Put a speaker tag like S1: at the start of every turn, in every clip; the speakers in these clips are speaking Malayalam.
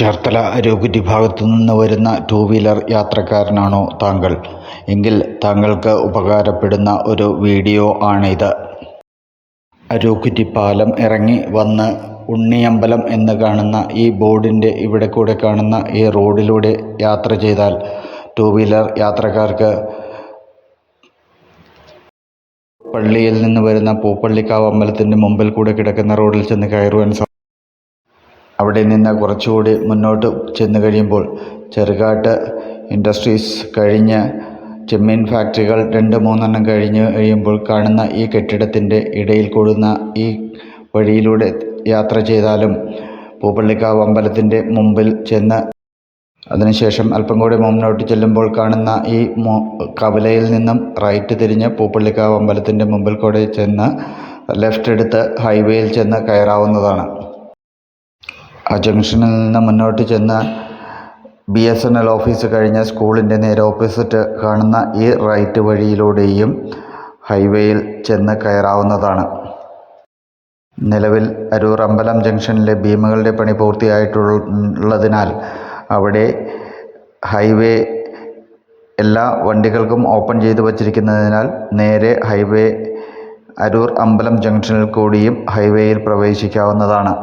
S1: ചേർത്തല ആരോഗ്യ വിഭാഗത്തു നിന്ന് വരുന്ന ടു വീലർ യാത്രക്കാരനാണോ താങ്കൾ? എങ്കിൽ താങ്കൾക്ക് ഉപകാരപ്പെടുന്ന ഒരു വീഡിയോ ആണിത്. അരൂക്കുറ്റി പാലം ഇറങ്ങി വന്ന് ഉണ്ണിയമ്പലം എന്ന് കാണുന്ന ഈ ബോർഡിന്റെ ഇവിടെ കൂടെ കാണുന്ന ഈ റോഡിലൂടെ യാത്ര ചെയ്താൽ ടു വീലർ യാത്രക്കാർക്ക് പള്ളിയിൽ നിന്ന് വരുന്ന പൂപ്പള്ളിക്കാവ് അമ്പലത്തിന്റെ മുമ്പിൽ കൂടെ കിടക്കുന്ന റോഡിൽ ചെന്ന് കയറുവാൻ അവിടെ നിന്ന് കുറച്ചുകൂടി മുന്നോട്ട് ചെന്ന് കഴിയുമ്പോൾ ചെറുകാട്ട് ഇൻഡസ്ട്രീസ് കഴിഞ്ഞ് ചെമ്മീൻ ഫാക്ടറികൾ രണ്ട് മൂന്നെണ്ണം കഴിഞ്ഞ് കഴിയുമ്പോൾ കാണുന്ന ഈ കെട്ടിടത്തിന്റെ ഇടയിൽ കൂടുന്ന ഈ വഴിയിലൂടെ യാത്ര ചെയ്താലും പൂപ്പള്ളിക്കാവ് അമ്പലത്തിന്റെ മുമ്പിൽ ചെന്ന് അതിനുശേഷം അല്പം കൂടി മുന്നോട്ട് ചെല്ലുമ്പോൾ കാണുന്ന ഈ കവലയിൽ നിന്നും റൈറ്റ് തിരിഞ്ഞ് പൂപ്പള്ളിക്കാവ് അമ്പലത്തിന്റെ മുമ്പിൽ കൂടെ ചെന്ന് ലെഫ്റ്റ് എടുത്ത് ഹൈവേയിൽ ചെന്ന് കയറാവുന്നതാണ്. ആ ജംഗ്ഷനിൽ നിന്ന് മുന്നോട്ട് ചെന്ന് B S N L office കഴിഞ്ഞ് സ്കൂളിന്റെ നേരെ ഓപ്പോസിറ്റ് കാണുന്ന ഈ റൈറ്റ് വഴിയിലൂടെയും ഹൈവേയിൽ ചെന്ന് കയറാവുന്നതാണ്. നിലവിൽ അരൂർ അമ്പലം ജംഗ്ഷനിലെ ഭീമകളുടെ പണി പൂർത്തിയായിട്ടുള്ളതിനാൽ അവിടെ ഹൈവേ എല്ലാ വണ്ടികൾക്കും ഓപ്പൺ ചെയ്തു വച്ചിരിക്കുന്നതിനാൽ നേരെ ഹൈവേ അരൂർ അമ്പലം ജംഗ്ഷനിൽ കൂടിയും ഹൈവേയിൽ പ്രവേശിക്കാവുന്നതാണ്.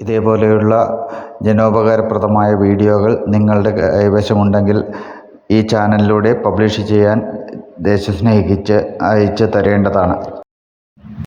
S1: ഇതേപോലെയുള്ള ജനോപകാരപ്രദമായ വീഡിയോകൾ നിങ്ങളുടെ കൈവശമുണ്ടെങ്കിൽ ഈ ചാനലിലൂടെ പബ്ലിഷ് ചെയ്യാൻ ദേശസ്നേഹിച്ച് അയച്ചു തരേണ്ടതാണ്.